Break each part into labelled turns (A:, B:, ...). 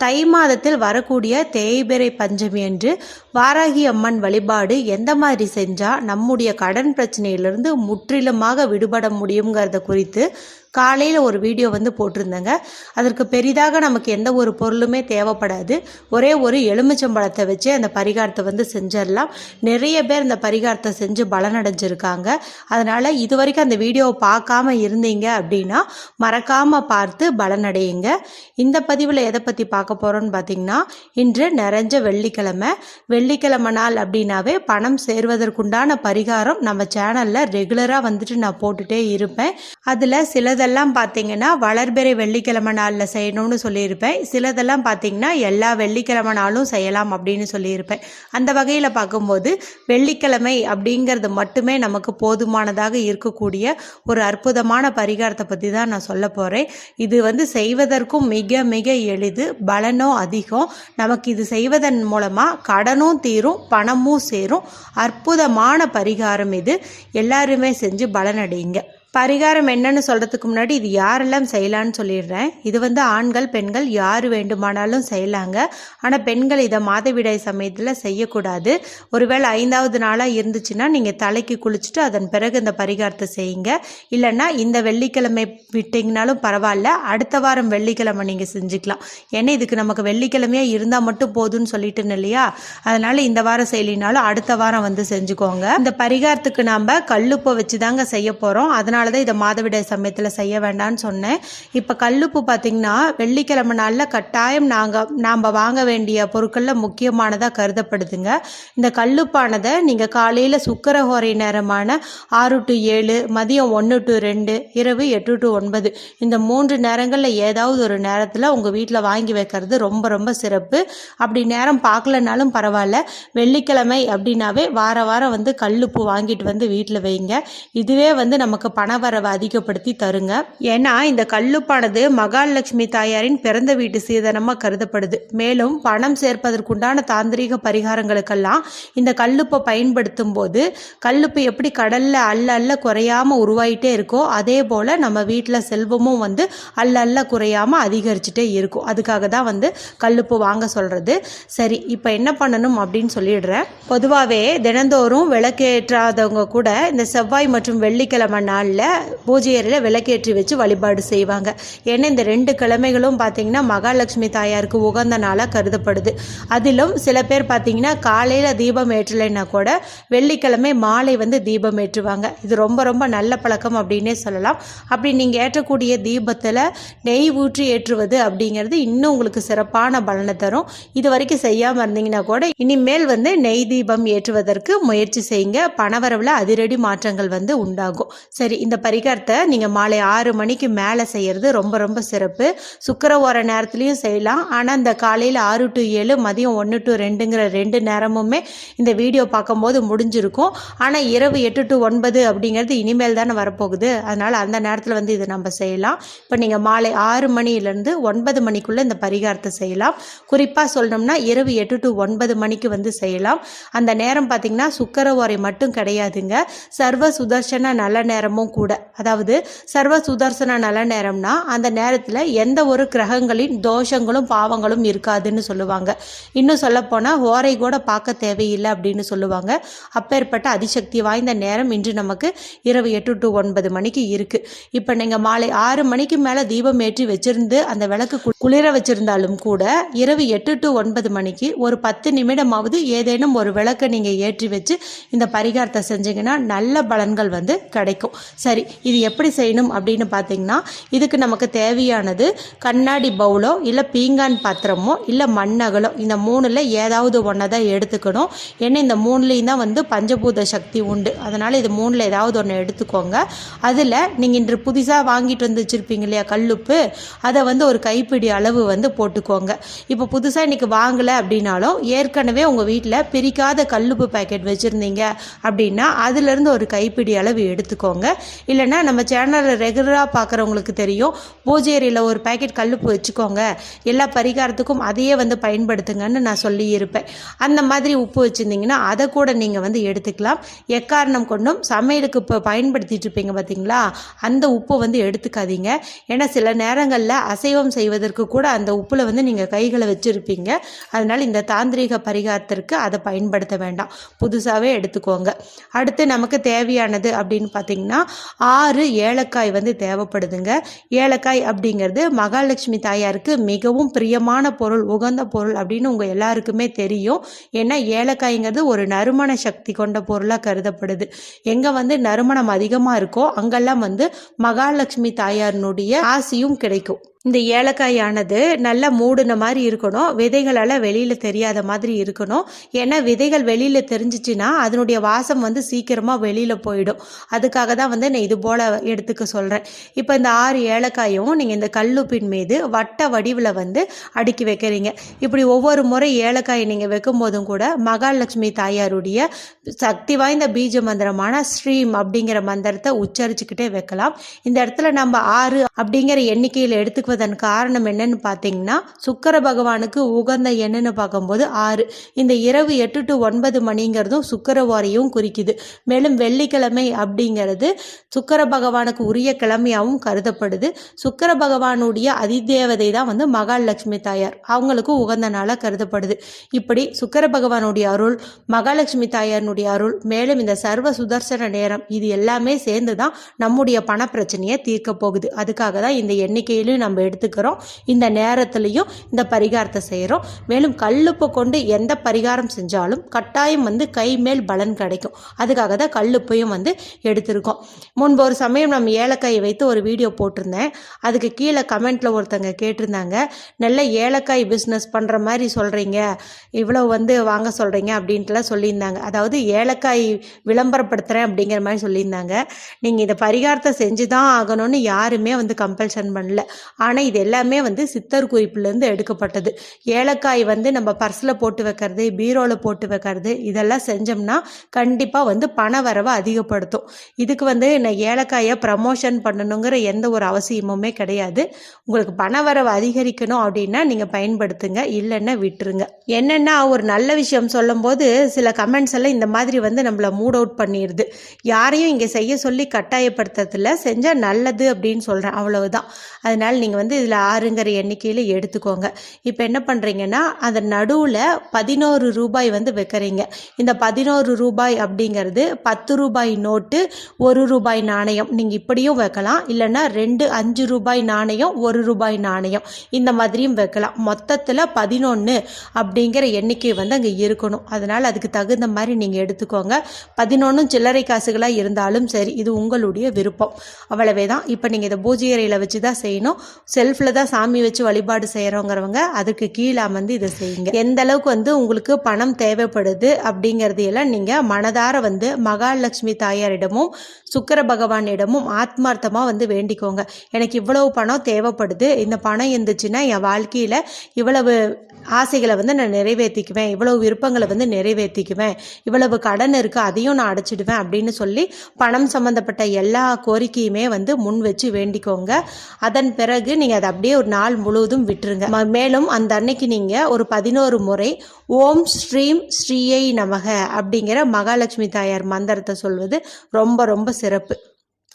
A: தை மாதத்தில் வரக்கூடிய தேய்பிறை பஞ்சமி அன்று வாராகி அம்மன் வழிபாடு எந்த மாதிரி செஞ்சால் நம்முடைய கடன் பிரச்சனையிலிருந்து முற்றிலுமாக விடுபட முடியுங்கிறத குறித்து காலையில் ஒரு வீடியோ வந்து போட்டிருந்தேங்க. அதற்கு பெரிதாக நமக்கு எந்த ஒரு பொருளுமே தேவைப்படாது. ஒரே ஒரு எலுமிச்சம்பழத்தை வச்சு அந்த பரிகாரத்தை வந்து செஞ்சிடலாம். நிறைய பேர் இந்த பரிகாரத்தை செஞ்சு பலனடைஞ்சிருக்காங்க. அதனால் இது வரைக்கும் அந்த வீடியோவை பார்க்காம இருந்தீங்க அப்படின்னா மறக்காமல் பார்த்து பலனடையுங்க. இந்த பதிவில் எதை பற்றி பார்க்க பார்க்க போகிறோன்னு பார்த்தீங்கன்னா இன்று நிறைஞ்ச வெள்ளிக்கிழமை. வெள்ளிக்கிழமை நாள் அப்படின்னாவே பணம் சேர்வதற்குண்டான பரிகாரம் நம்ம சேனலில் ரெகுலராக வந்துட்டு நான் போட்டுகிட்டே இருப்பேன். அதில் சிலதெல்லாம் பார்த்தீங்கன்னா வளர்பிறை வெள்ளிக்கிழமை நாளில் செய்யணும்னு சொல்லியிருப்பேன். சிலதெல்லாம் பார்த்தீங்கன்னா எல்லா வெள்ளிக்கிழமை நாளும் செய்யலாம் அப்படின்னு சொல்லியிருப்பேன். அந்த வகையில் பார்க்கும்போது வெள்ளிக்கிழமை அப்படிங்கிறது மட்டுமே நமக்கு போதுமானதாக இருக்கக்கூடிய ஒரு அற்புதமான பரிகாரத்தை பற்றி தான் நான் சொல்ல போகிறேன் இது வந்து செய்வதற்கும் மிக மிக எளிது பலனும் அதிகம் நமக்கு இது செய்வதன் மூலமாக கடனும் தீரும் பணமும் சேரும். அற்புதமான பரிகாரம் இது. எல்லாருமே செஞ்சு பலனடையுங்க. பரிகாரம் என்னன்னு சொல்கிறதுக்கு முன்னாடி இது யாரெல்லாம் செய்யலான்னு சொல்லிடுறேன். இது வந்து ஆண்கள் பெண்கள் யார் வேண்டுமானாலும் செய்யலாங்க. ஆனால் பெண்கள் இதை மாதவிடாய் சமயத்தில் செய்யக்கூடாது. ஒருவேளை ஐந்தாவது நாளாக இருந்துச்சுன்னா நீங்கள் தலைக்கு குளிச்சுட்டு அதன் பிறகு இந்த பரிகாரத்தை செய்யுங்க. இல்லைன்னா இந்த வெள்ளிக்கிழமை விட்டிங்கனாலும் பரவாயில்ல. அடுத்த வாரம் வெள்ளிக்கிழமை நீங்கள் செஞ்சுக்கலாம். ஏன்னா இதுக்கு நமக்கு வெள்ளிக்கிழமையாக இருந்தால் மட்டும் போதும்னு சொல்லிட்டு இல்லையா? அதனால் இந்த வாரம் செய்யலினாலும் அடுத்த வாரம் வந்து செஞ்சுக்கோங்க. இந்த பரிகாரத்துக்கு நாம் கல்லுப்பை வச்சு தாங்க செய்ய போகிறோம் அதனால் தான் இதை மாதவிடாய் சமயத்தில் செய்ய வேண்டாம்னு சொன்னேன். இப்போ கல்லுப்பு பார்த்திங்கன்னா வெள்ளிக்கிழமை நாளில் கட்டாயம் நாங்கள் நாம் வாங்க வேண்டிய பொருட்களில் முக்கியமானதாக கருதப்படுதுங்க. இந்த கல்லுப்பானதை நீங்கள் காலையில் சுக்கரஹோரை நேரமான ஆறு டு ஏழு மதியம் ஒன்று டு ரெண்டு இரவு எட்டு டு ஒன்பது இந்த மூன்று நேரங்களில் ஏதாவது ஒரு நேரத்தில் உங்கள் வீட்டில் வாங்கி வைக்கிறது ரொம்ப ரொம்ப சிறப்பு. அப்படி நேரம் பார்க்கலனாலும் பரவாயில்ல. வெள்ளிக்கிழமை அப்படின்னாவே வார வாரம் வந்து கல்லுப்பு வாங்கிட்டு வந்து வீட்டில் வைங்க. இதுவே வந்து நமக்கு பணவரவை அதிகப்படுத்தி தருங்க. ஏன்னா இந்த கல்லுப்பானது மகாலட்சுமி தாயாரின் பிறந்த வீட்டு சீதனமாக கருதப்படுது. மேலும் பணம் சேர்ப்பதற்குண்டான தாந்திரீக பரிகாரங்களுக்கெல்லாம் இந்த கல்லுப்பை பயன்படுத்தும் போது கல்லுப்பு எப்படி கடல்ல அல்ல அல்ல குறையாம உருவாயிட்டே இருக்கோ அதே போல நம்ம வீட்டில் செல்வமும் வந்து அல்ல அல்ல குறையாம அதிகரிச்சுட்டே இருக்கும். அதுக்காக தான் வந்து கல்லுப்பு வாங்க சொல்றது. சரி இப்போ என்ன பண்ணணும் அப்படின்னு சொல்லிடுறேன். பொதுவாகவே தினந்தோறும் விளக்கேற்றாதவங்க கூட இந்த செவ்வாய் மற்றும் வெள்ளிக்கிழமை நாளில் பூஜை அறையில் விளக்கேற்றி வச்சு வழிபாடு செய்வாங்க. ஏன்னா இந்த ரெண்டு கிழமைகளும் பார்த்தீங்கன்னா மகாலட்சுமி தாயாருக்கு உகந்த நாளாக கருதப்படுது. அதிலும் சில பேர் பார்த்தீங்கன்னா காலையில் தீபம் ஏற்றலைன்னா கூட வெள்ளிக்கிழமை மாலை வந்து தீபம் ஏற்றுவாங்க. இது ரொம்ப ரொம்ப நல்ல பழக்கம் அப்படின்னே சொல்லலாம். அப்படி நீங்கள் ஏற்றக்கூடிய தீபத்தில் நெய் ஊற்றி ஏற்றுவது அப்படிங்கிறது இன்னும் உங்களுக்கு சிறப்பான பலனை தரும். இது வரைக்கும் செய்யாமல் இருந்தீங்கன்னா கூட இனிமேல் வந்து நெய் தீபம் ஏற்றுவதற்கு முயற்சி செய்யுங்க. பணவரவில் அதிரடி மாற்றங்கள் வந்து உண்டாகும். சரி இந்த பரிகாரத்தை நீங்கள் மாலை ஆறு மணிக்கு மேலே செய்கிறது ரொம்ப ரொம்ப சிறப்பு. சுக்கர ஓர நேரத்துலையும் செய்யலாம். ஆனால் இந்த காலையில் ஆறு டு ஏழு மதியம் ஒன்று டு ரெண்டுங்கிற ரெண்டு நேரமுமே இந்த வீடியோ பார்க்கும்போது முடிஞ்சிருக்கும். ஆனால் இரவு எட்டு டு ஒன்பது அப்படிங்கிறது இனிமேல் தானே வரப்போகுது. அதனால் அந்த நேரத்தில் வந்து இதை நம்ம செய்யலாம். இப்போ நீங்கள் மாலை ஆறு மணிலேருந்து ஒன்பது மணிக்குள்ளே இந்த பரிகாரத்தை செய்யலாம். குறிப்பாக சொல்லணும்னா இரவு எட்டு டு ஒன்பது மணிக்கு வந்து செய்யலாம். அந்த நேரம் பார்த்திங்கன்னா சுக்கர ஓரை மட்டும் கிடையாதுங்க. சர்வ சுதர்சன நல்ல நேரமும் கூட. அதாவது சர்வ சுதர்சன நல நேரம்னா அந்த நேரத்தில் எந்த ஒரு கிரகங்களின் தோஷங்களும் பாவங்களும் இருக்காதுன்னு சொல்லுவாங்க. இன்னும் சொல்லப்போனால் ஓரை கூட பார்க்க தேவையில்லை அப்படின்னு சொல்லுவாங்க. அப்பேற்பட்ட அதிசக்தி வாய்ந்த நேரம் இன்று நமக்கு இரவு எட்டு டு ஒன்பது மணிக்கு இருக்குது இப்போ நீங்கள் மாலை ஆறு மணிக்கு மேலே தீபம் ஏற்றி வச்சிருந்து அந்த விளக்கு குளிர வச்சிருந்தாலும் கூட இரவு எட்டு டு ஒன்பது மணிக்கு ஒரு பத்து நிமிடமாவது ஏதேனும் ஒரு விளக்கை நீங்கள் ஏற்றி வச்சு இந்த பரிகாரத்தை செஞ்சீங்கன்னா நல்ல பலன்கள் வந்து கிடைக்கும். சரி இது எப்படி செய்யணும் அப்படின்னு பார்த்தீங்கன்னா இதுக்கு நமக்கு தேவையானது கண்ணாடி பவுலோ இல்லை பீங்கான் பாத்திரமோ இல்லை மண்ணகலோ இந்த மூணில் ஏதாவது ஒன்றை தான் எடுத்துக்கணும். ஏன்னா இந்த மூணுலேயும் தான் வந்து பஞ்சபூத சக்தி உண்டு. அதனால் இது மூணில் ஏதாவது ஒன்று எடுத்துக்கோங்க. அதில் நீங்கள் இன்று புதுசாக வாங்கிட்டு வந்து வச்சுருப்பீங்க இல்லையா கல்லுப்பு? அதை வந்து ஒரு கைப்பிடி அளவு வந்து போட்டுக்கோங்க. இப்போ புதுசாக இன்றைக்கி வாங்கலை அப்படின்னாலும் ஏற்கனவே உங்கள் வீட்டில் பிரிக்காத கல்லுப்பு பாக்கெட் வச்சுருந்தீங்க அப்படின்னா அதுலேருந்து ஒரு கைப்பிடி அளவு எடுத்துக்கோங்க. இல்லைன்னா நம்ம சேனலை ரெகுலராக பார்க்குறவங்களுக்கு தெரியும். பூஜை ஒரு பேக்கெட் கல்லுப்பு வச்சுக்கோங்க. எல்லா பரிகாரத்துக்கும் அதையே வந்து பயன்படுத்துங்கன்னு நான் சொல்லி இருப்பேன் அந்த மாதிரி உப்பு வச்சுருந்தீங்கன்னா அதை கூட நீங்கள் வந்து எடுத்துக்கலாம். எக்காரணம் கொண்டும் சமையலுக்கு இப்போ பயன்படுத்திட்டு இருப்பீங்க பார்த்தீங்களா அந்த உப்பை வந்து எடுத்துக்காதீங்க. ஏன்னா சில நேரங்களில் அசைவம் செய்வதற்கு கூட அந்த உப்பில் வந்து நீங்கள் கைகளை வச்சுருப்பீங்க. அதனால் இந்த தாந்திரிக பரிகாரத்திற்கு அதை பயன்படுத்த வேண்டாம். புதுசாகவே எடுத்துக்கோங்க. அடுத்து நமக்கு தேவையானது அப்படின்னு பார்த்தீங்கன்னா ஆறு ஏலக்காய் வந்து தேவைப்படுதுங்க. ஏலக்காய் அப்படிங்கிறது மகாலட்சுமி தாயாருக்கு மிகவும் பிரியமான பொருள் உகந்த பொருள் அப்படின்னு உங்கள் எல்லாருக்குமே தெரியும். ஏன்னா ஏலக்காய்ங்கிறது ஒரு நறுமண சக்தி கொண்ட பொருளாக கருதப்படுது. எங்கே வந்து நறுமணம் அதிகமாக இருக்கோ அங்கெல்லாம் வந்து மகாலட்சுமி தாயாரினுடைய ஆசியும் கிடைக்கும். இந்த ஏலக்காயானது நல்லா மூடின மாதிரி இருக்கணும். விதைகளால் வெளியில் தெரியாத மாதிரி இருக்கணும். ஏன்னா விதைகள் வெளியில் தெரிஞ்சிச்சுன்னா அதனுடைய வாசம் வந்து சீக்கிரமாக வெளியில் போயிடும். அதுக்காக தான் வந்து நான் இது போல் எடுத்துக்க சொல்கிறேன் இப்போ இந்த ஆறு ஏலக்காயும் நீங்கள் இந்த கல்லுப்பின் மீது வட்ட வடிவில் வந்து அடுக்கி வைக்கிறீங்க. இப்படி ஒவ்வொரு முறை ஏலக்காயை நீங்கள் வைக்கும் போதும் கூட மகாலட்சுமி தாயாருடைய சக்தி வாய்ந்த பீஜ மந்திரமான ஸ்ரீம் அப்படிங்கிற மந்திரத்தை உச்சரிச்சுக்கிட்டே வைக்கலாம். இந்த இடத்துல நம்ம ஆறு அப்படிங்கிற எண்ணிக்கையில் எடுத்துக்குவதன் காரணம் என்னன்னு பார்த்தீங்கன்னா சுக்கர பகவானுக்கு உகந்த எண்ணுன்னு பார்க்கும்போது ஆறு. இந்த இரவு எட்டு டு ஒன்பது மணிங்கிறதும் சுக்கரவாரியும் குறிக்குது. மேலும் வெள்ளிக்கிழமை அப்படிங்கிறது சுக்கர பகவானுக்கு உரிய கிழமையாகவும் கருதப்படுது. சுக்கர பகவானுடைய அதிதேவதை தான் வந்து மகாலட்சுமி தாயார். அவங்களுக்கு உகந்த நாளாக கருதப்படுது. இப்படி சுக்கர பகவானுடைய அருள் மகாலட்சுமி தாயாரினுடைய அருள் மேலும் இந்த சர்வ சுதர்சன நேரம் இது எல்லாமே சேர்ந்து தான் நம்முடைய பண பிரச்சனையை தீர்க்க போகுது. அதுக்காக தான் இந்த எண்ணிக்கையிலும் நம்ம எடுத்துக்கிறோம். இந்த நேரத்துலையும் இந்த பரிகாரத்தை செய்கிறோம் மேலும் கல்லுப்பை கொண்டு எந்த பரிகாரம் செஞ்சாலும் கட்டாயம் வந்து கை மேல் பலன் கிடைக்கும். அதுக்காக தான் கல்லுப்பையும் வந்து எடுத்திருக்கோம். முன்பு ஒரு சமயம் நம்ம ஏலக்காயை வைத்து ஒரு வீடியோ போட்டிருந்தேன். அதுக்கு கீழே கமெண்ட்டில் ஒருத்தங்க கேட்டிருந்தாங்க. நல்ல ஏலக்காய் பிஸ்னஸ் பண்ணுற மாதிரி சொல்கிறீங்க இவ்வளோ வந்து வாங்க சொல்கிறீங்க அப்படின்ட்டுலாம் சொல்லியிருந்தாங்க. அதாவது ஏலக்காய் விளம்பரப்படுத்துகிறேன் அப்படிங்கிற மாதிரி சொல்லியிருந்தாங்க. நீங்கள் இந்த பரிகாரத்தை செஞ்சு தான் ஆகணும்னு யாருமே வந்து கம்பல்ஷன் பண்ணல. ஆனால் இது எல்லாமே வந்து சித்தர் குறிப்புலேருந்து எடுக்கப்பட்டது. ஏலக்காய் வந்து நம்ம பர்ஸில் போட்டு வைக்கிறது பீரோவில் போட்டு வைக்கிறது இதெல்லாம் செஞ்சோம்னா கண்டிப்பாக வந்து பண வரவை அதிகப்படுத்தும். இதுக்கு வந்து நான் ஏலக்காயை ப்ரமோஷன் பண்ணணுங்கிற எந்த ஒரு அவசியமுமே கிடையாது. உங்களுக்கு பண வரவு அதிகரிக்கணும் அப்படின்னா நீங்கள் பயன்படுத்துங்க இல்லைன்னா விட்டுருங்க. என்னென்னா ஒரு நல்ல விஷயம் சொல்லும்போது சில கமெண்ட்ஸ் எல்லாம் இந்த மாதிரி வந்து நம்மளை மூட் அவுட் பண்ணிடுது யாரையும் இங்கே செய்ய சொல்லி கட்டாயப்படுத்துறதில்ல செஞ்சால் நல்லது அப்படின்னு சொல்கிறேன் அவ்வளவுதான். அதனால் நீங்கள் வந்து இதில் ஆறுங்கிற எண்ணிக்கையில் எடுத்துக்கோங்க. இப்போ என்ன பண்ணுறீங்கன்னா அந்த நடுவில் பதினோரு ரூபாய் வந்து வைக்கிறீங்க. இந்த பதினோரு ரூபாய் அப்படிங்கிறது பத்து ரூபாய் நோட்டு ஒரு ரூபாய் நாணயம். நீங்கள் இப்படியும் வைக்கலாம். இல்லைன்னா ரெண்டு அஞ்சு ரூபாய் நாணயம் ஒரு ரூபாய் நாணயம். இந்த மாதிரியும் வைக்கலாம். மொத்தத்தில் பதினொன்று அப்படிங்கிற எண்ணிக்கை வந்து அங்கே இருக்கணும். அதனால் அதுக்கு தகுந்த மாதிரி நீங்கள் எடுத்துக்கோங்க. பதினொன்றும் சில்லறை காசுகளாக இருந்தாலும் சரி இது உங்களுடைய விருப்பம். அவ்வளவே தான் இப்போ நீங்கள் இதை பூஜை அறையில் வச்சு தான் செய்யணும். செல்ஃபில் தான் சாமி வச்சு வழிபாடு செய்கிறோங்கிறவங்க அதுக்கு கீழே அமர்ந்து இதை செய்யுங்க. எந்த அளவுக்கு வந்து உங்களுக்கு பணம் தேவைப்படுது அப்படிங்கிறதையெல்லாம் நீங்கள் மனதார வந்து மகாலட்சுமி தாயாரிடமும் சுக்கர பகவானிடமும் ஆத்மார்த்தமாக வந்து வேண்டிக்கோங்க. எனக்கு இவ்வளவு பணம் தேவைப்படுது இந்த பணம் இருந்துச்சுன்னா என் வாழ்க்கையில் இவ்வளவு ஆசைகளை வந்து நான் நிறைவேற்றிக்குவேன் இவ்வளவு விருப்பங்களை வந்து நிறைவேற்றிக்குவேன் இவ்வளவு கடன் இருக்குது அதையும் நான் அடைச்சிடுவேன் அப்படின்னு சொல்லி பணம் சம்மந்தப்பட்ட எல்லா கோரிக்கையுமே வந்து முன் வச்சு வேண்டிக்கோங்க. அதன் பிறகு நீங்கள் அதை அப்படியே ஒரு நாள் முழுவதும் விட்டுருங்க. மேலும் அந்த அன்னைக்கு நீங்கள் ஒரு பதினோரு முறை ஓம் ஸ்ரீம் ஸ்ரீயை நமக அப்படிங்கிற மகாலட்சுமி தாயார் மந்திரத்தை சொல்வது ரொம்ப ரொம்ப சிறப்பு.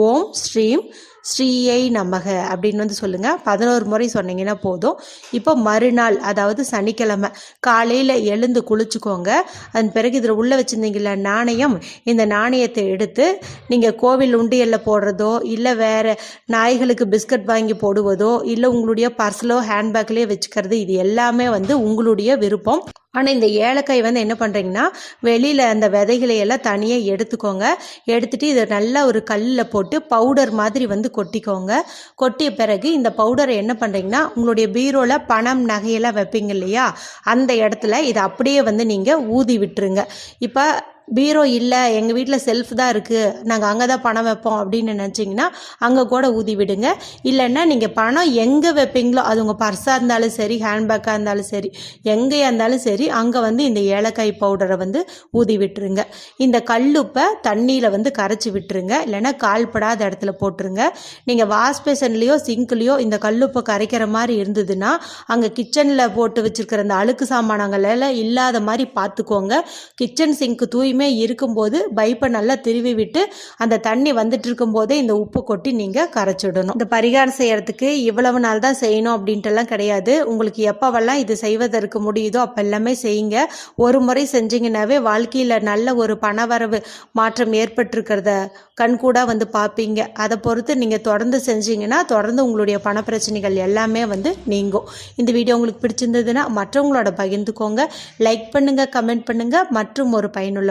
A: ஓம் ஸ்ரீம் ஸ்ரீயை நமக அப்படின்னு வந்து சொல்லுங்கள் பதினோரு முறை சொன்னீங்கன்னா போதும். இப்போ மறுநாள் அதாவது சனிக்கிழமை காலையில் எழுந்து குளிச்சுக்கோங்க. அதன் பிறகு இதில் உள்ளே வச்சுருந்தீங்கள நாணயம் இந்த நாணயத்தை எடுத்து நீங்கள் கோவில் உண்டியலில் போடுறதோ இல்லை வேறு நாய்களுக்கு பிஸ்கட் வாங்கி போடுவதோ இல்லை உங்களுடைய பர்ஸ்லோ ஹேண்ட்பேக்லேயே வச்சுக்கிறது இது எல்லாமே வந்து உங்களுடைய விருப்பம். ஆனால் இந்த ஏலக்காய் வந்து என்ன பண்ணுறீங்கன்னா வெளியில் அந்த விதைகளை எல்லாம் தனியாக எடுத்துக்கோங்க. எடுத்துட்டு இதை நல்லா ஒரு கல்லில் போட்டு பவுடர் மாதிரி வந்து கொட்டிக்கோங்க. கொட்டிய பிறகு இந்த பவுடரை என்ன பண்ணுறீங்கன்னா உங்களுடைய பீரோவில் பணம் நகையெல்லாம் வைப்பீங்க இல்லையா? அந்த இடத்துல இதை அப்படியே வந்து நீங்கள் ஊதி விட்டுருங்க. இப்போ பீரோ இல்லை எங்கள் வீட்டில் செல்ஃப் தான் இருக்குது நாங்கள் அங்கே தான் பணம் வைப்போம் அப்படின்னு நினச்சிங்கன்னா அங்கே கூட ஊதி விடுங்க. இல்லைன்னா நீங்கள் பணம் எங்கே வைப்பீங்களோ அது உங்கள் பர்ஸாக இருந்தாலும் சரி ஹேண்ட்பேக்காக இருந்தாலும் சரி எங்கேயா இருந்தாலும் சரி அங்கே வந்து இந்த ஏலக்காய் பவுடரை வந்து ஊதி விட்டுருங்க. இந்த கல்லுப்பை தண்ணியில் வந்து கரைச்சி விட்டுருங்க இல்லைன்னா கால்படாத இடத்துல போட்டுருங்க. நீங்கள் வாஷ் பேசன்லேயோ சிங்க்லேயோ இந்த கல்லுப்பை கரைக்கிற மாதிரி இருந்ததுன்னா அங்கே கிச்சனில் போட்டு வச்சுருக்கிற அந்த அழுக்கு சாமானங்களெல்லாம் இல்லாத மாதிரி பார்த்துக்கோங்க. கிச்சன் சிங்க் எப்பயுமே இருக்கும்போது பைப்பை நல்லா திருவி விட்டு அந்த தண்ணி வந்துட்டு இருக்கும்போதே இந்த உப்பு கொட்டி நீங்கள் கரைச்சிடணும். இந்த பரிகாரம் செய்யறதுக்கு இவ்வளவு நாள் தான் செய்யணும் அப்படின்ட்டுலாம் கிடையாது. உங்களுக்கு எப்போவெல்லாம் இது செய்வதற்கு முடியுதோ அப்போ எல்லாமே செய்யுங்க. ஒரு முறை செஞ்சீங்கன்னாவே வாழ்க்கையில் நல்ல ஒரு பணவரவு மாற்றம் ஏற்பட்டிருக்கிறத கண்கூடாக வந்து பார்ப்பீங்க. அதை பொறுத்து நீங்கள் தொடர்ந்து செஞ்சீங்கன்னா தொடர்ந்து உங்களுடைய பண பிரச்சனைகள் எல்லாமே வந்து நீங்கும். இந்த வீடியோ உங்களுக்கு பிடிச்சிருந்ததுன்னா மற்றவங்களோட பகிர்ந்துக்கோங்க. லைக் பண்ணுங்கள் கமெண்ட் பண்ணுங்கள் மற்றும் ஒரு பயனுள்ள